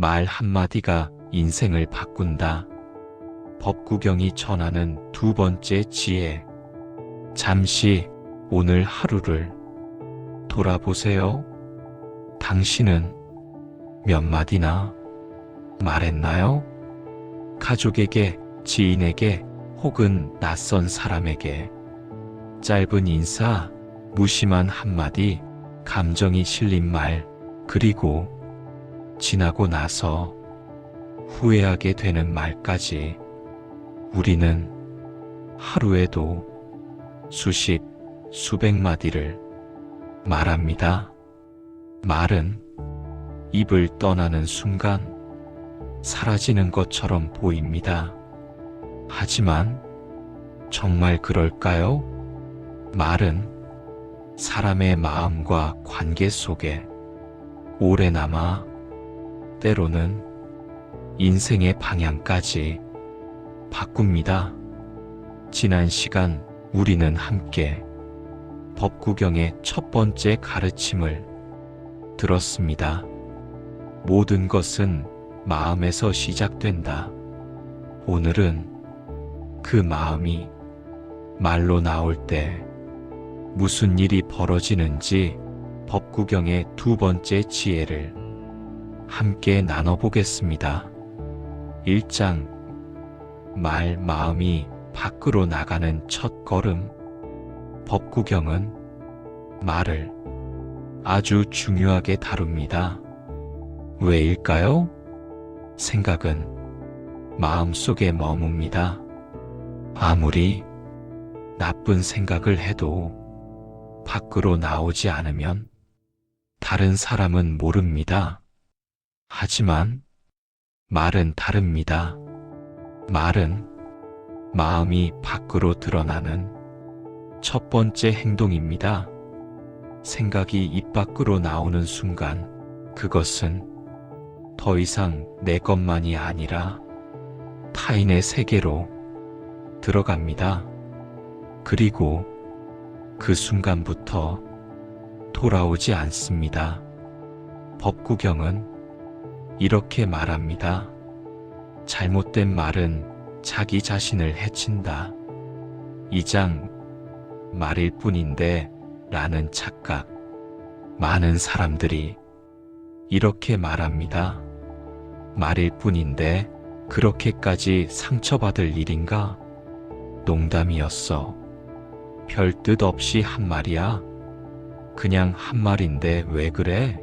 말 한마디가 인생을 바꾼다. 법구경이 전하는 두 번째 지혜. 잠시 오늘 하루를 돌아보세요. 당신은 몇 마디나 말했나요? 가족에게, 지인에게, 혹은 낯선 사람에게 짧은 인사, 무심한 한마디, 감정이 실린 말, 그리고 지나고 나서 후회하게 되는 말까지 우리는 하루에도 수십, 수백 마디를 말합니다. 말은 입을 떠나는 순간 사라지는 것처럼 보입니다. 하지만 정말 그럴까요? 말은 사람의 마음과 관계 속에 오래 남아 때로는 인생의 방향까지 바꿉니다. 지난 시간 우리는 함께 법구경의 첫 번째 가르침을 들었습니다. 모든 것은 마음에서 시작된다. 오늘은 그 마음이 말로 나올 때 무슨 일이 벌어지는지 법구경의 두 번째 지혜를 함께 나눠보겠습니다. 1장 말 마음이 밖으로 나가는 첫 걸음 법구경은 말을 아주 중요하게 다룹니다. 왜일까요? 생각은 마음 속에 머뭅니다. 아무리 나쁜 생각을 해도 밖으로 나오지 않으면 다른 사람은 모릅니다. 하지만 말은 다릅니다. 말은 마음이 밖으로 드러나는 첫 번째 행동입니다. 생각이 입 밖으로 나오는 순간 그것은 더 이상 내 것만이 아니라 타인의 세계로 들어갑니다. 그리고 그 순간부터 돌아오지 않습니다. 법구경은 이렇게 말합니다. 잘못된 말은 자기 자신을 해친다. 이장 말일 뿐인데 라는 착각. 많은 사람들이 이렇게 말합니다. 말일 뿐인데 그렇게까지 상처받을 일인가? 농담이었어. 별 뜻 없이 한 말이야. 그냥 한 말인데 왜 그래?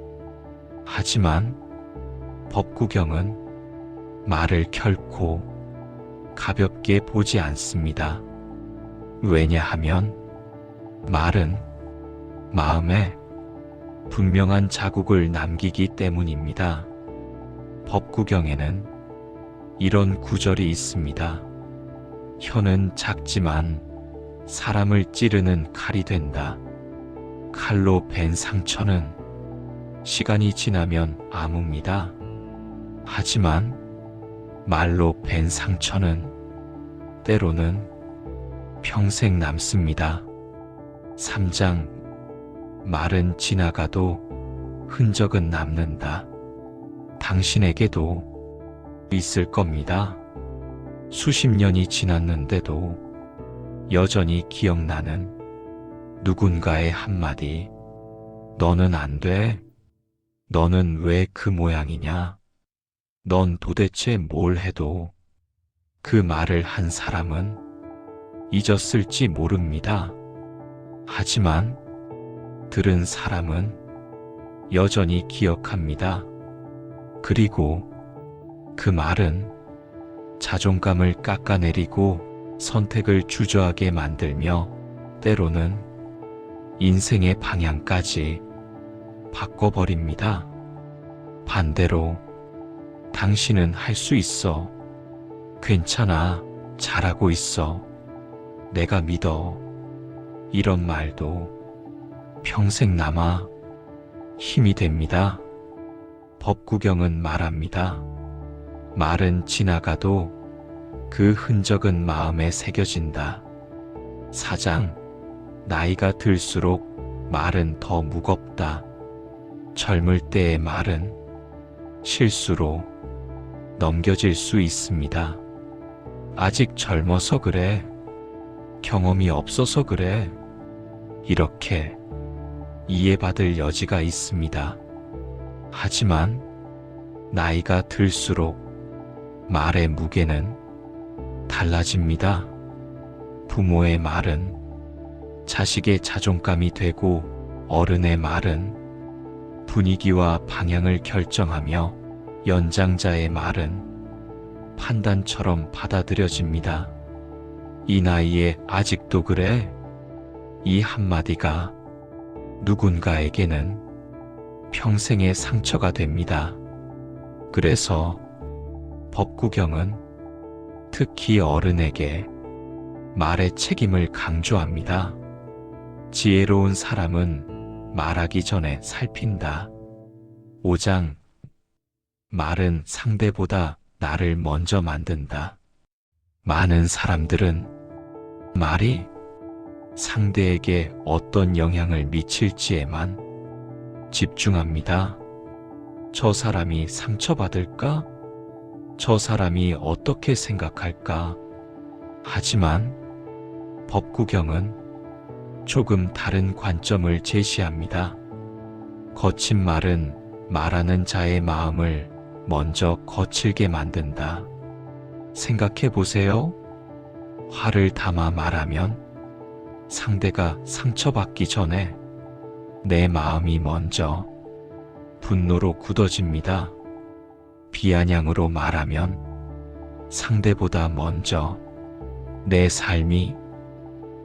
하지만 법구경은 말을 결코 가볍게 보지 않습니다. 왜냐하면 말은 마음에 분명한 자국을 남기기 때문입니다. 법구경에는 이런 구절이 있습니다. 혀는 작지만 사람을 찌르는 칼이 된다. 칼로 벤 상처는 시간이 지나면 아뭅니다. 하지만 말로 벤 상처는 때로는 평생 남습니다. 3장 말은 지나가도 흔적은 남는다. 당신에게도 있을 겁니다. 수십 년이 지났는데도 여전히 기억나는 누군가의 한마디. 너는 안 돼. 너는 왜 그 모양이냐? 넌 도대체 뭘 해도 그 말을 한 사람은 잊었을지 모릅니다. 하지만 들은 사람은 여전히 기억합니다. 그리고 그 말은 자존감을 깎아내리고 선택을 주저하게 만들며 때로는 인생의 방향까지 바꿔버립니다. 반대로 당신은 할 수 있어. 괜찮아. 잘하고 있어. 내가 믿어. 이런 말도 평생 남아 힘이 됩니다. 법구경은 말합니다. 말은 지나가도 그 흔적은 마음에 새겨진다. 사장, 나이가 들수록 말은 더 무겁다. 젊을 때의 말은 실수로 넘겨질 수 있습니다. 아직 젊어서 그래. 경험이 없어서 그래. 이렇게 이해받을 여지가 있습니다. 하지만 나이가 들수록 말의 무게는 달라집니다. 부모의 말은 자식의 자존감이 되고 어른의 말은 분위기와 방향을 결정하며 연장자의 말은 판단처럼 받아들여집니다. 이 나이에 아직도 그래? 이 한마디가 누군가에게는 평생의 상처가 됩니다. 그래서 법구경은 특히 어른에게 말의 책임을 강조합니다. 지혜로운 사람은 말하기 전에 살핀다. 5장 말은 상대보다 나를 먼저 만든다. 많은 사람들은 말이 상대에게 어떤 영향을 미칠지에만 집중합니다. 저 사람이 상처받을까? 저 사람이 어떻게 생각할까? 하지만 법구경은 조금 다른 관점을 제시합니다. 거친 말은 말하는 자의 마음을 먼저 거칠게 만든다. 생각해 보세요. 화를 담아 말하면 상대가 상처받기 전에 내 마음이 먼저 분노로 굳어집니다. 비아냥으로 말하면 상대보다 먼저 내 삶이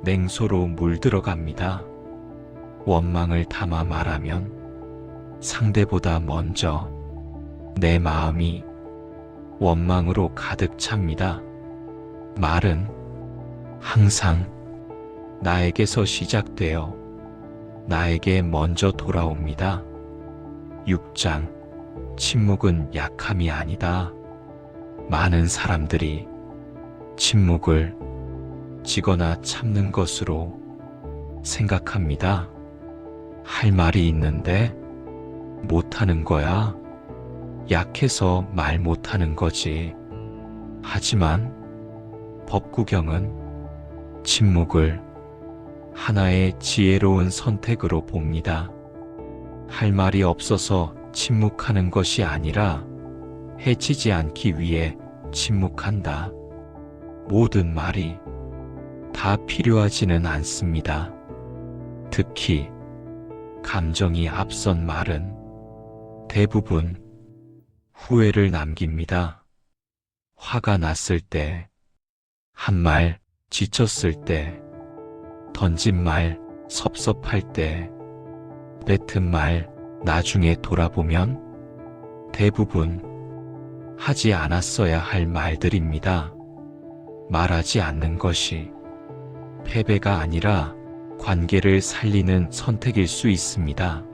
냉소로 물들어갑니다. 원망을 담아 말하면 상대보다 먼저 내 마음이 원망으로 가득 찹니다. 말은 항상 나에게서 시작되어 나에게 먼저 돌아옵니다. 6장 침묵은 약함이 아니다. 많은 사람들이 침묵을 지거나 참는 것으로 생각합니다. 할 말이 있는데 못하는 거야. 약해서 말 못하는 거지. 하지만 법구경은 침묵을 하나의 지혜로운 선택으로 봅니다. 할 말이 없어서 침묵하는 것이 아니라 해치지 않기 위해 침묵한다. 모든 말이 다 필요하지는 않습니다. 특히 감정이 앞선 말은 대부분 후회를 남깁니다. 화가 났을 때, 한 말 지쳤을 때, 던진 말 섭섭할 때, 뱉은 말 나중에 돌아보면 대부분 하지 않았어야 할 말들입니다. 말하지 않는 것이 패배가 아니라 관계를 살리는 선택일 수 있습니다.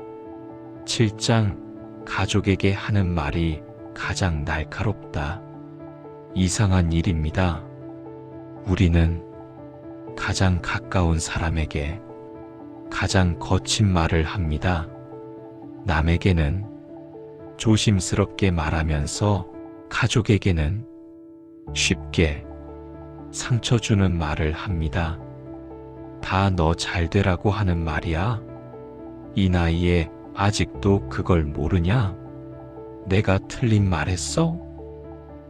7장 가족에게 하는 말이 가장 날카롭다. 이상한 일입니다. 우리는 가장 가까운 사람에게 가장 거친 말을 합니다. 남에게는 조심스럽게 말하면서 가족에게는 쉽게 상처 주는 말을 합니다. 다 너 잘 되라고 하는 말이야. 이 나이에 아직도 그걸 모르냐? 내가 틀린 말 했어?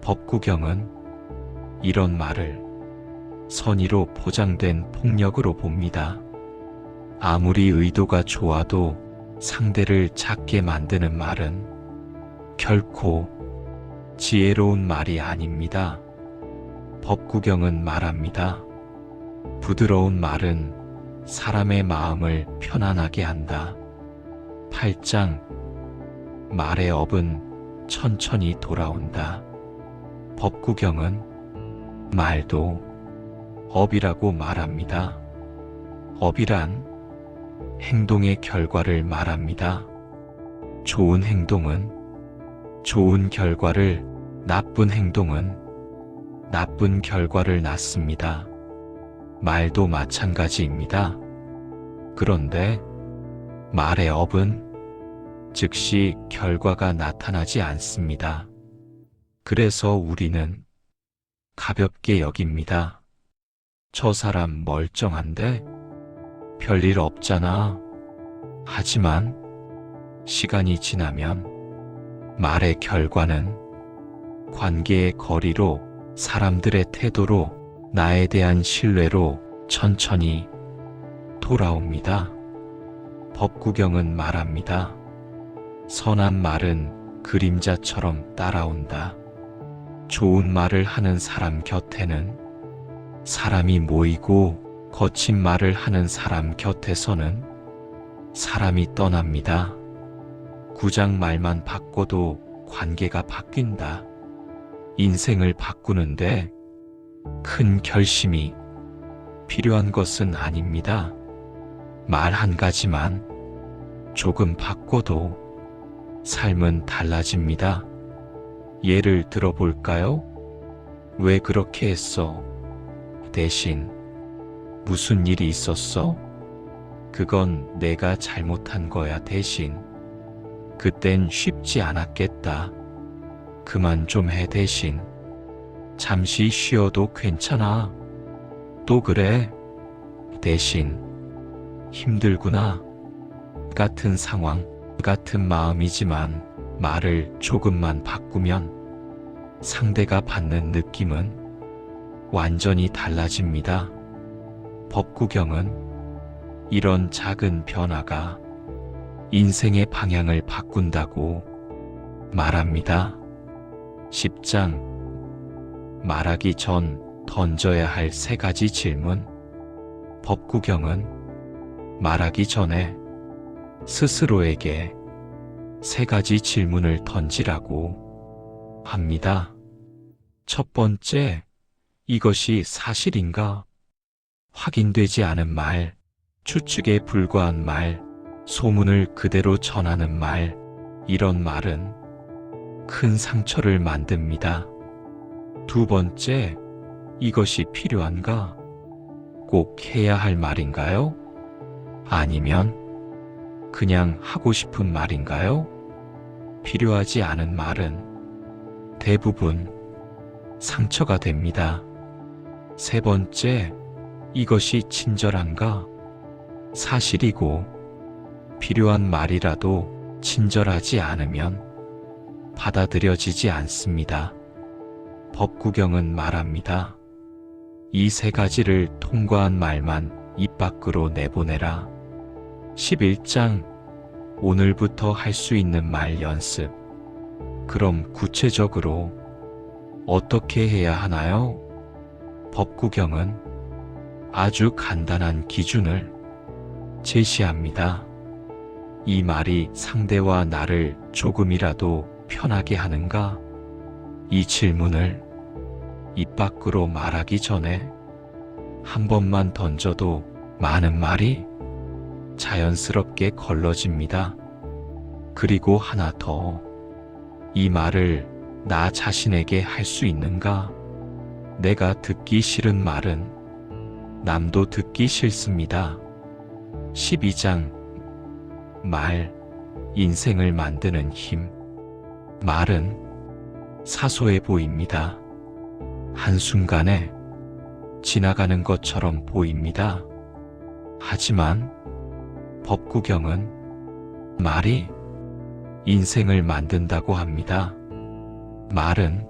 법구경은 이런 말을 선의로 포장된 폭력으로 봅니다. 아무리 의도가 좋아도 상대를 작게 만드는 말은 결코 지혜로운 말이 아닙니다. 법구경은 말합니다. 부드러운 말은 사람의 마음을 편안하게 한다. 8장 말의 업은 천천히 돌아온다. 법구경은 말도 업이라고 말합니다. 업이란 행동의 결과를 말합니다. 좋은 행동은 좋은 결과를, 나쁜 행동은 나쁜 결과를 낳습니다. 말도 마찬가지입니다. 그런데 말의 업은 즉시 결과가 나타나지 않습니다. 그래서 우리는 가볍게 여깁니다. 저 사람 멀쩡한데 별일 없잖아. 하지만 시간이 지나면 말의 결과는 관계의 거리로 사람들의 태도로 나에 대한 신뢰로 천천히 돌아옵니다. 법구경은 말합니다. 선한 말은 그림자처럼 따라온다. 좋은 말을 하는 사람 곁에는 사람이 모이고 거친 말을 하는 사람 곁에서는 사람이 떠납니다. 구장 말만 바꿔도 관계가 바뀐다. 인생을 바꾸는데 큰 결심이 필요한 것은 아닙니다. 말 한 가지만 조금 바꿔도 삶은 달라집니다. 예를 들어볼까요? 왜 그렇게 했어? 대신 무슨 일이 있었어? 그건 내가 잘못한 거야 대신. 그땐 쉽지 않았겠다. 그만 좀 해 대신. 잠시 쉬어도 괜찮아. 또 그래. 대신. 힘들구나. 같은 상황, 같은 마음이지만 말을 조금만 바꾸면 상대가 받는 느낌은 완전히 달라집니다. 법구경은 이런 작은 변화가 인생의 방향을 바꾼다고 말합니다. 10장 말하기 전 던져야 할 세 가지 질문 법구경은 말하기 전에 스스로에게 세 가지 질문을 던지라고 합니다. 첫 번째, 이것이 사실인가? 확인되지 않은 말, 추측에 불과한 말, 소문을 그대로 전하는 말, 이런 말은 큰 상처를 만듭니다. 두 번째, 이것이 필요한가? 꼭 해야 할 말인가요? 아니면 그냥 하고 싶은 말인가요? 필요하지 않은 말은 대부분 상처가 됩니다. 세 번째, 이것이 친절한가? 사실이고 필요한 말이라도 친절하지 않으면 받아들여지지 않습니다. 법구경은 말합니다. 이 세 가지를 통과한 말만 입 밖으로 내보내라. 11장 오늘부터 할 수 있는 말 연습. 그럼 구체적으로 어떻게 해야 하나요? 법구경은 아주 간단한 기준을 제시합니다. 이 말이 상대와 나를 조금이라도 편하게 하는가? 이 질문을 입 밖으로 말하기 전에 한 번만 던져도 많은 말이 자연스럽게 걸러집니다. 그리고 하나 더. 이 말을 나 자신에게 할 수 있는가? 내가 듣기 싫은 말은 남도 듣기 싫습니다. 12장 말, 인생을 만드는 힘. 말은 사소해 보입니다. 한순간에 지나가는 것처럼 보입니다. 하지만 법구경은 말이 인생을 만든다고 합니다. 말은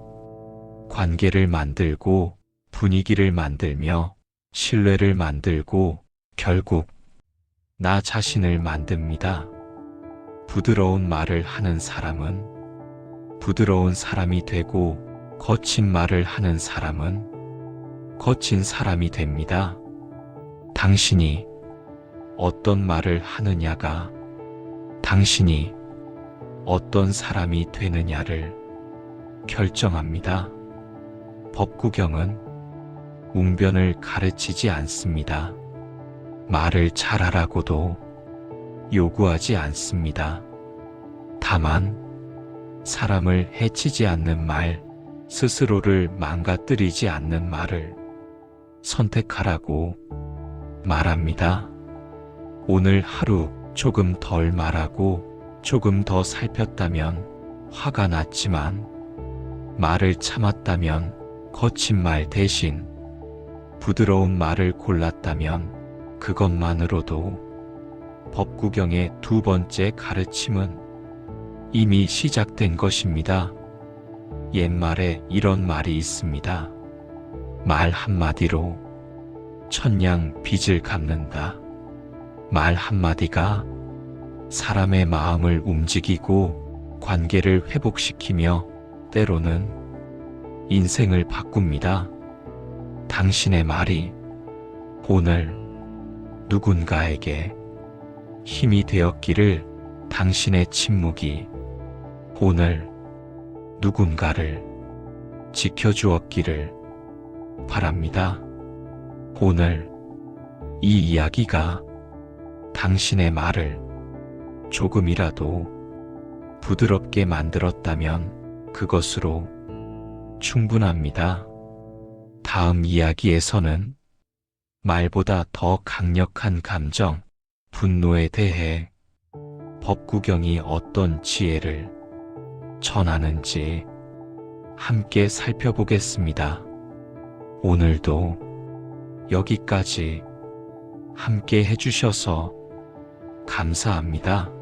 관계를 만들고 분위기를 만들며 신뢰를 만들고 결국 나 자신을 만듭니다. 부드러운 말을 하는 사람은 부드러운 사람이 되고 거친 말을 하는 사람은 거친 사람이 됩니다. 당신이 어떤 말을 하느냐가 당신이 어떤 사람이 되느냐를 결정합니다. 법구경은 웅변을 가르치지 않습니다. 말을 잘하라고도 요구하지 않습니다. 다만 사람을 해치지 않는 말, 스스로를 망가뜨리지 않는 말을 선택하라고 말합니다. 오늘 하루 조금 덜 말하고 조금 더 살폈다면 화가 났지만 말을 참았다면 거친 말 대신 부드러운 말을 골랐다면 그것만으로도 법구경의 두 번째 가르침은 이미 시작된 것입니다. 옛말에 이런 말이 있습니다. 말 한마디로 천냥 빚을 갚는다. 말 한마디가 사람의 마음을 움직이고 관계를 회복시키며 때로는 인생을 바꿉니다. 당신의 말이 오늘 누군가에게 힘이 되었기를 당신의 침묵이 오늘 누군가를 지켜주었기를 바랍니다. 오늘 이 이야기가 당신의 말을 조금이라도 부드럽게 만들었다면 그것으로 충분합니다. 다음 이야기에서는 말보다 더 강력한 감정, 분노에 대해 법구경이 어떤 지혜를 전하는지 함께 살펴보겠습니다. 오늘도 여기까지 함께 해주셔서 감사합니다.